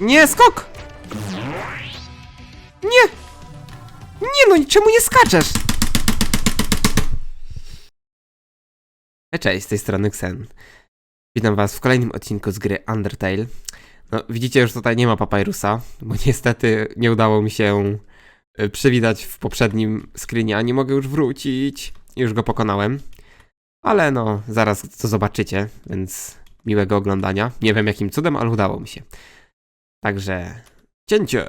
Nie, skok! Nie! Nie no, czemu nie skaczesz? Cześć, z tej strony Xen. Witam was w kolejnym odcinku z gry Undertale. No, widzicie, już tutaj nie ma Papyrusa, bo niestety nie udało mi się y, przywitać w poprzednim screenie, a nie mogę już wrócić. Już go pokonałem. Ale no, zaraz to zobaczycie, więc miłego oglądania. Nie wiem jakim cudem, ale udało mi się. Także cięcie!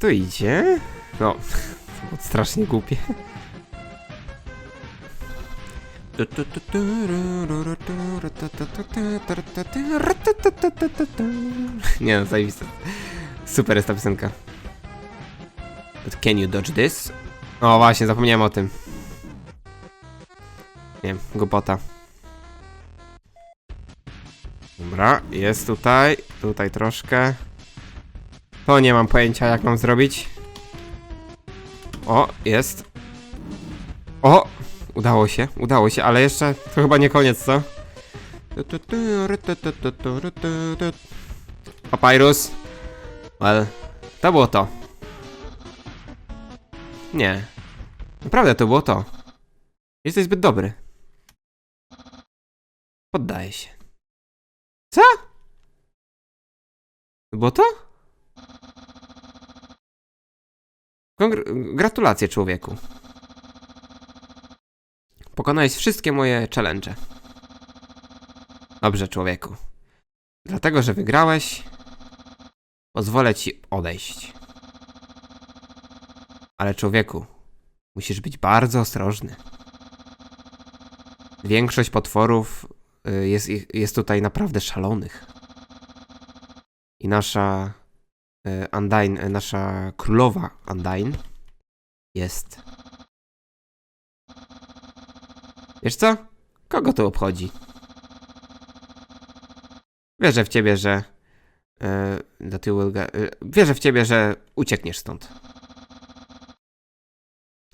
To idzie. No, to strasznie głupie. Nie no, zajebiste. Super jest ta piosenka. But can you dodge this? O właśnie, zapomniałem o tym. Nie, głupota. Dobra, jest tutaj, tutaj troszkę. To nie mam pojęcia jak mam zrobić. O, jest. O! Udało się, udało się, ale jeszcze to chyba nie koniec, co? Papyrus. Well, to było to. Nie. Naprawdę to było to. Jesteś zbyt dobry. Poddaję się. Co? Było to? Kongr- gratulacje, człowieku. Pokonałeś wszystkie moje challenge. Dobrze, człowieku. Dlatego, że wygrałeś, pozwolę ci odejść. Ale człowieku, musisz być bardzo ostrożny. Większość potworów y, jest, jest tutaj naprawdę szalonych. I nasza Undyne, y, nasza królowa Undyne jest. Wiesz co? Kogo to obchodzi? Wierzę w ciebie, że. y, that you will get, y, wierzę w ciebie, że uciekniesz stąd.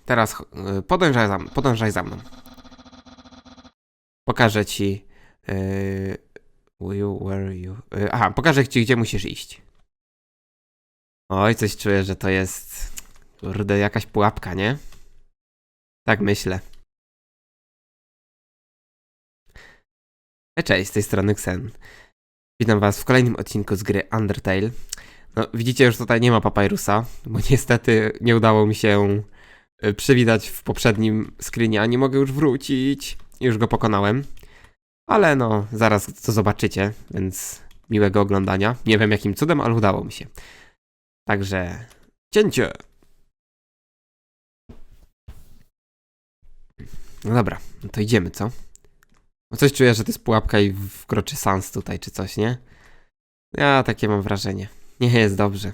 Teraz y, podążaj za, podążaj za mną. Pokażę ci. Yy, where you. Yy, aha, pokażę ci, gdzie musisz iść. Oj, coś czuję, że to jest. Kurde, jakaś pułapka, nie? Tak myślę. Cześć, z tej strony Xen. Witam was w kolejnym odcinku z gry Undertale. No, widzicie, już tutaj nie ma Papyrusa, bo niestety nie udało mi się y, przywitać w poprzednim screenie, a nie mogę już wrócić. Już go pokonałem. Ale no, zaraz to zobaczycie, więc miłego oglądania. Nie wiem jakim cudem, ale udało mi się. Także cięcie! No dobra, no to idziemy, co? No coś czuję, że to jest pułapka i wkroczy Sans tutaj, czy coś, nie? Ja takie mam wrażenie. Nie jest dobrze.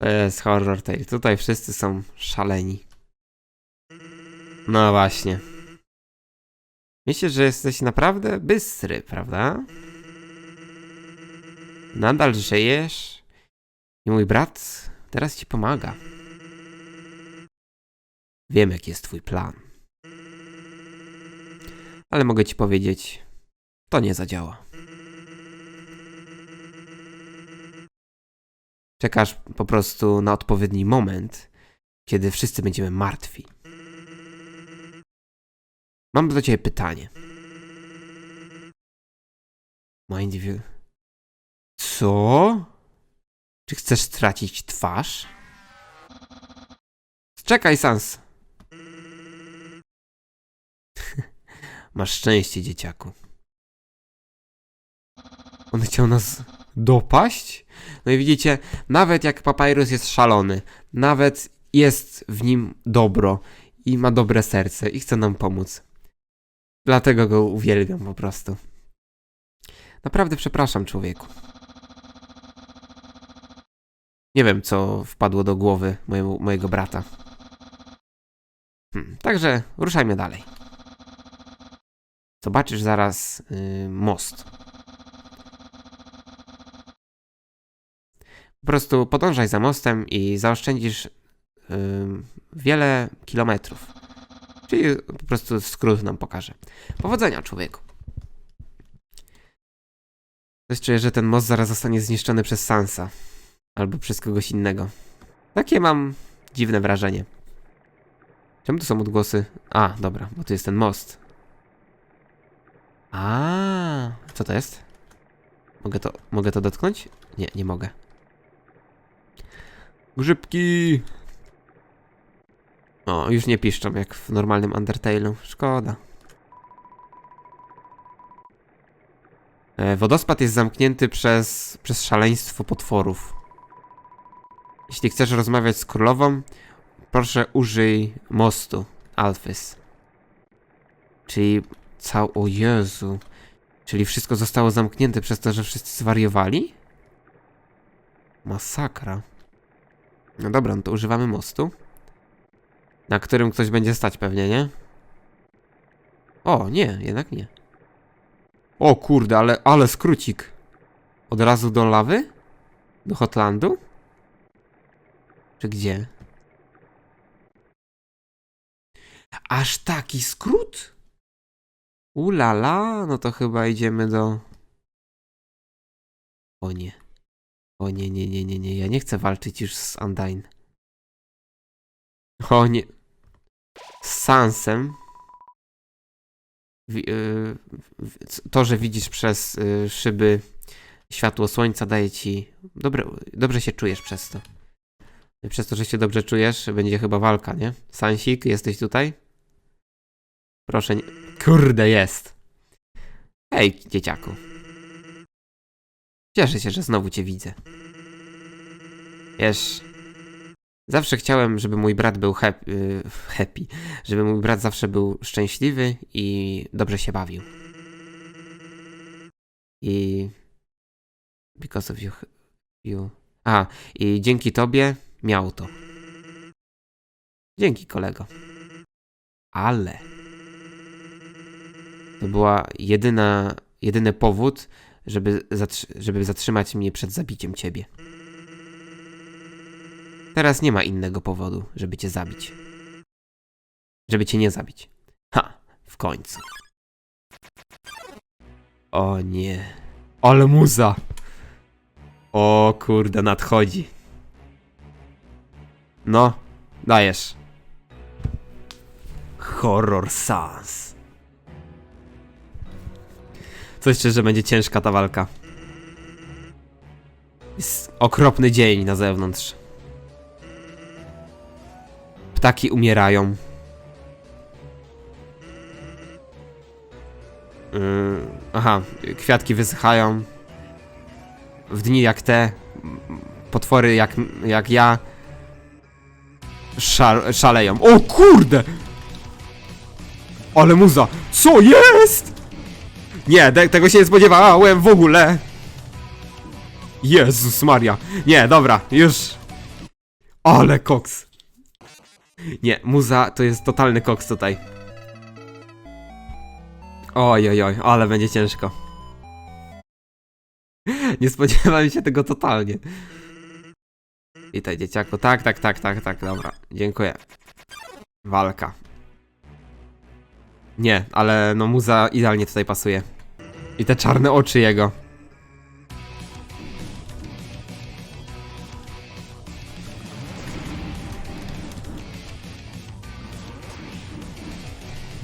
To jest horror tale. Tutaj wszyscy są szaleni. No właśnie. Myślisz, że jesteś naprawdę bystry, prawda? Nadal żyjesz? I mój brat teraz ci pomaga. Wiem, jaki jest twój plan. Ale mogę ci powiedzieć, to nie zadziała. Czekasz po prostu na odpowiedni moment, kiedy wszyscy będziemy martwi. Mam do ciebie pytanie. Mind view. Co? Czy chcesz stracić twarz? Czekaj, Sans. Masz szczęście, dzieciaku. On chciał nas dopaść? No i widzicie, nawet jak Papyrus jest szalony, nawet jest w nim dobro i ma dobre serce i chce nam pomóc. Dlatego go uwielbiam po prostu. Naprawdę przepraszam, człowieku. Nie wiem, co wpadło do głowy mojemu, mojego brata. Hmm, także ruszajmy dalej. Zobaczysz zaraz yy, most. Po prostu podążaj za mostem i zaoszczędzisz ym, wiele kilometrów. Czyli po prostu skrót nam pokaże. Powodzenia, człowieku. Coś czuję, że ten most zaraz zostanie zniszczony przez Sansa. Albo przez kogoś innego. Takie mam dziwne wrażenie. Czemu tu są odgłosy? A, dobra, bo tu jest ten most. A, co to jest? Mogę to, mogę to dotknąć? Nie, nie mogę. Grzybki! O, już nie piszczą jak w normalnym Undertale'u. Szkoda. E, Wodospad jest zamknięty przez, przez szaleństwo potworów. Jeśli chcesz rozmawiać z królową, proszę użyj mostu, Alphys. Czyli cał... O Jezu. Czyli wszystko zostało zamknięte przez to, że wszyscy zwariowali? Masakra. No dobra, no to używamy mostu. Na którym ktoś będzie stać pewnie, nie? O, nie, jednak nie. O kurde, ale, ale skrócik. Od razu do lawy? Do Hotlandu? Czy gdzie? Aż taki skrót? Ulala, no to chyba idziemy do... O nie. O nie, nie, nie, nie, nie, ja nie chcę walczyć już z Undyne. O nie. Z Sansem. Y, to, że widzisz przez y, szyby światło słońca daje ci... Dobre, dobrze się czujesz przez to. Przez to, że się dobrze czujesz, będzie chyba walka, nie? Sansik, jesteś tutaj? Proszę nie... Kurde, jest! Hej, dzieciaku. Cieszę się, że znowu cię widzę. Wiesz... Zawsze chciałem, żeby mój brat był hap- y, happy, żeby mój brat zawsze był szczęśliwy i dobrze się bawił. I because of you, you. A, i dzięki tobie miał to. Dzięki kolego. Ale to była jedyna, jedyny powód, żeby, zatrzy- żeby zatrzymać mnie przed zabiciem ciebie. Teraz nie ma innego powodu, żeby cię zabić. Żeby cię nie zabić. Ha, w końcu. O nie. Ale muza! O kurde, nadchodzi. No, dajesz. Horror Sans. Coś że będzie ciężka ta walka. Jest okropny dzień na zewnątrz. Ptaki umierają. Yy, aha, kwiatki wysychają. W dni jak te, potwory jak, jak ja szal, szaleją. O kurde! Ale muza! Co jest? Nie, te, tego się nie spodziewałem w ogóle. Jezus Maria. Nie, dobra, już. Ale koks. Nie, muza to jest totalny koks tutaj. Oj, oj, oj, ale będzie ciężko. Nie spodziewałem się tego totalnie. Witaj, dzieciaku. Tak, tak, tak, tak, tak, dobra. Dziękuję. Walka. Nie, ale no muza idealnie tutaj pasuje. I te czarne oczy jego.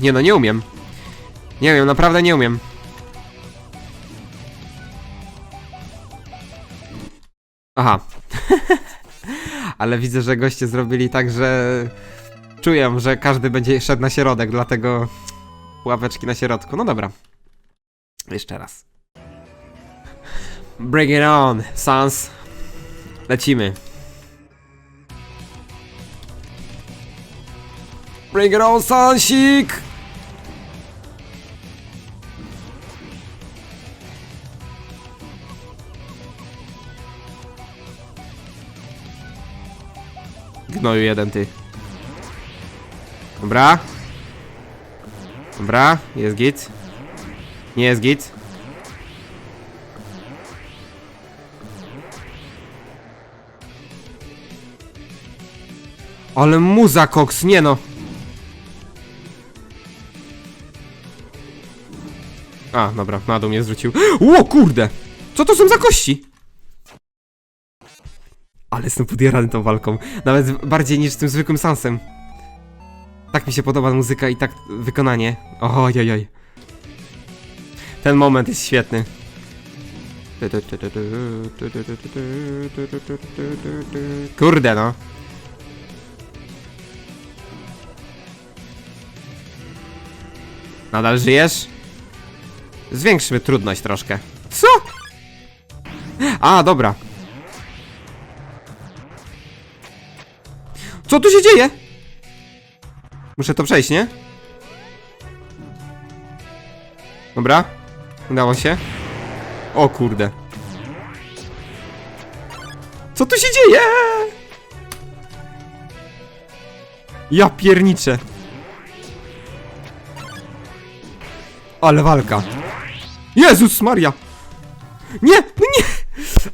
Nie no, nie umiem. Nie wiem, naprawdę nie umiem. Aha. Ale widzę, że goście zrobili tak, że czuję, że każdy będzie szedł na środek, dlatego ławeczki na środku. No dobra. Jeszcze raz. Bring it on, Sans. Lecimy. Bring it on, Sansik! Gnoju jeden, ty. Dobra. Dobra, jest git. Nie jest git. Ale muza koks, nie no. A, dobra, na dół mnie zrzucił. Ło, kurde! Co to są za kości? Ale jestem podjarany tą walką. Nawet bardziej niż tym zwykłym Sansem. Tak mi się podoba muzyka i tak wykonanie. Ojojoj. Ten moment jest świetny. Kurde no. Nadal żyjesz? Zwiększmy trudność troszkę. Co? A, dobra. Co tu się dzieje? Muszę to przejść, nie? Dobra. Udało się. O kurde. Co tu się dzieje? Ja pierniczę. Ale walka. Jezus Maria! Nie, no nie!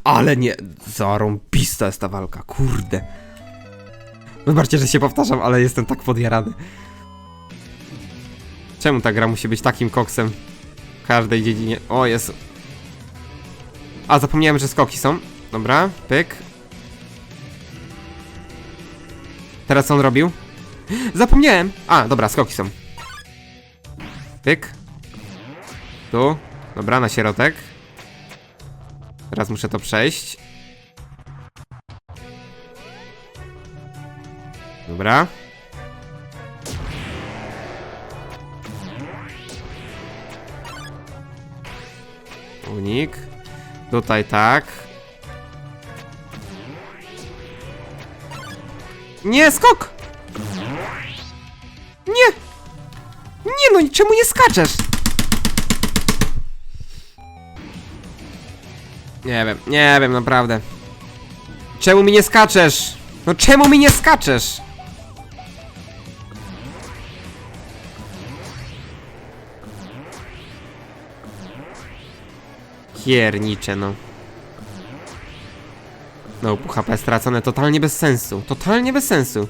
Ale nie, zarąbista jest ta walka, kurde. Wybaczcie, że się powtarzam, ale jestem tak podjarany. Czemu ta gra musi być takim koksem? W każdej dziedzinie. O, jest. A, zapomniałem, że skoki są. Dobra, pyk. Teraz co on robił? Zapomniałem! A, dobra, skoki są. Pyk. Tu. Dobra, na środek. Teraz muszę to przejść. Dobra. Unik. Tutaj tak. Nie, skok! Nie! Nie no, czemu nie skaczesz? Nie wiem, nie wiem, naprawdę. Czemu mi nie skaczesz? No czemu mi nie skaczesz? Piernicze, no. No, HP stracone, totalnie bez sensu. Totalnie bez sensu.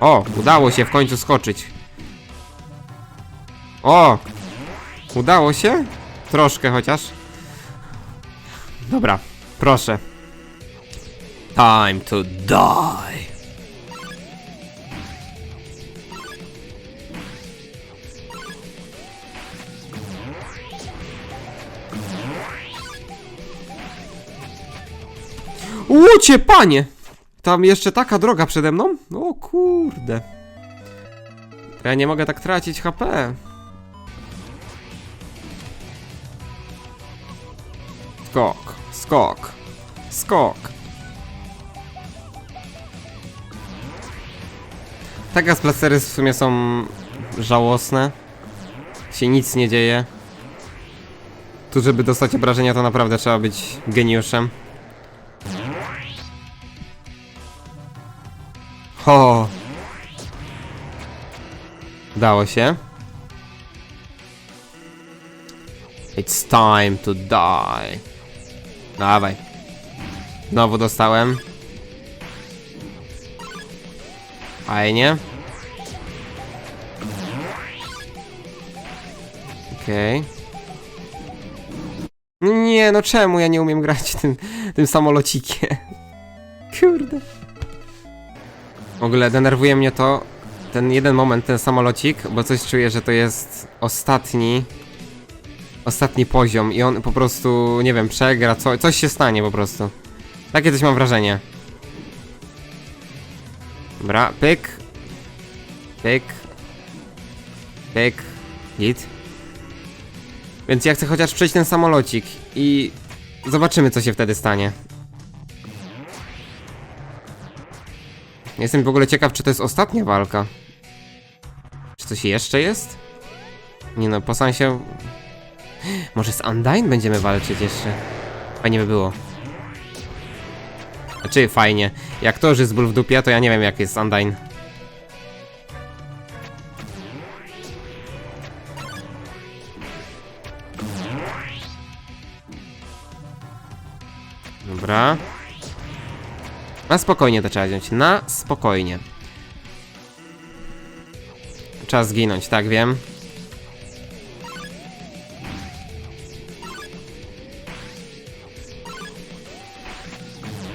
O, udało się w końcu skoczyć. O! Udało się? Troszkę chociaż. Dobra, proszę. Time to die. Łucie, panie! Tam jeszcze taka droga przede mną? O kurde. Ja nie mogę tak tracić HP. Skok, skok, skok. Taka splacery w sumie są żałosne. Się nic nie dzieje. Tu, żeby dostać obrażenia, to naprawdę trzeba być geniuszem. Udało się. It's time to die. Dawaj. Znowu dostałem. Fajnie. Okej. Nie, no czemu ja nie umiem grać tym, tym samolocikiem? Kurde. W ogóle denerwuje mnie to, ten jeden moment, ten samolocik, bo coś czuję, że to jest ostatni, ostatni poziom i on po prostu, nie wiem, przegra, co, coś się stanie po prostu. Takie coś mam wrażenie. Dobra, pyk. Pyk. Pyk. Git. Więc ja chcę chociaż przejść ten samolocik i zobaczymy, co się wtedy stanie. Jestem w ogóle ciekaw, czy to jest ostatnia walka. Czy coś jeszcze jest? Nie no, po sensie... Może z Undyne będziemy walczyć jeszcze? Fajnie by było. Znaczy, fajnie. Jak to już jest ból w dupie, to ja nie wiem jak jest Undyne. Dobra. Na spokojnie to trzeba wziąć. Na spokojnie. Czas zginąć, tak wiem.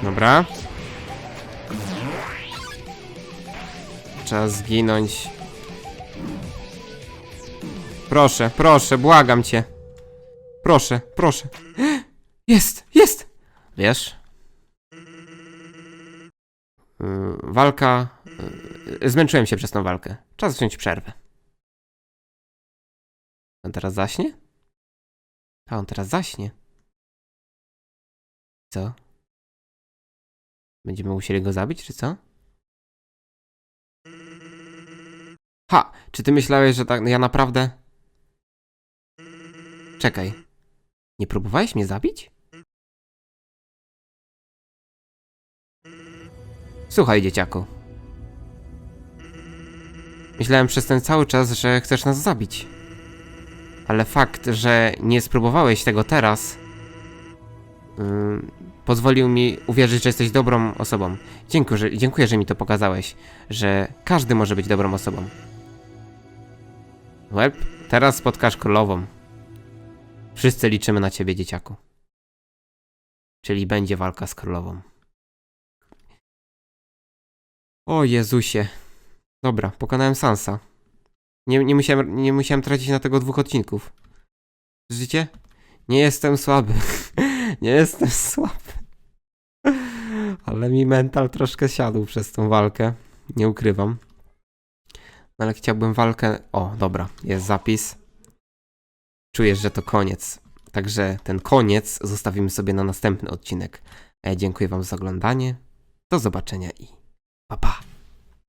Dobra. Czas zginąć. Proszę, proszę, błagam cię. Proszę, proszę. Jest, jest! Wiesz? Yy, walka. Yy, zmęczyłem się przez tą walkę. Czas wziąć przerwę. On teraz zaśnie? A on teraz zaśnie. Co? Będziemy musieli go zabić, czy co? Ha! Czy ty myślałeś, że tak. Ja naprawdę. Czekaj. Nie próbowałeś mnie zabić? Słuchaj, dzieciaku. Myślałem przez ten cały czas, że chcesz nas zabić. Ale fakt, że nie spróbowałeś tego teraz, ym, pozwolił mi uwierzyć, że jesteś dobrą osobą. Dziękuję że, dziękuję, że mi to pokazałeś, że każdy może być dobrą osobą. Łeb, teraz spotkasz królową. Wszyscy liczymy na ciebie, dzieciaku. Czyli będzie walka z królową. O Jezusie. Dobra, pokonałem Sansa. Nie, nie, musiałem, nie musiałem tracić na tego dwóch odcinków. Życie? Nie jestem słaby. nie jestem słaby. Ale mi mental troszkę siadł przez tą walkę. Nie ukrywam. No ale chciałbym walkę. O, dobra, jest zapis. Czujesz, że to koniec. Także ten koniec zostawimy sobie na następny odcinek. E, dziękuję Wam za oglądanie. Do zobaczenia i 爸爸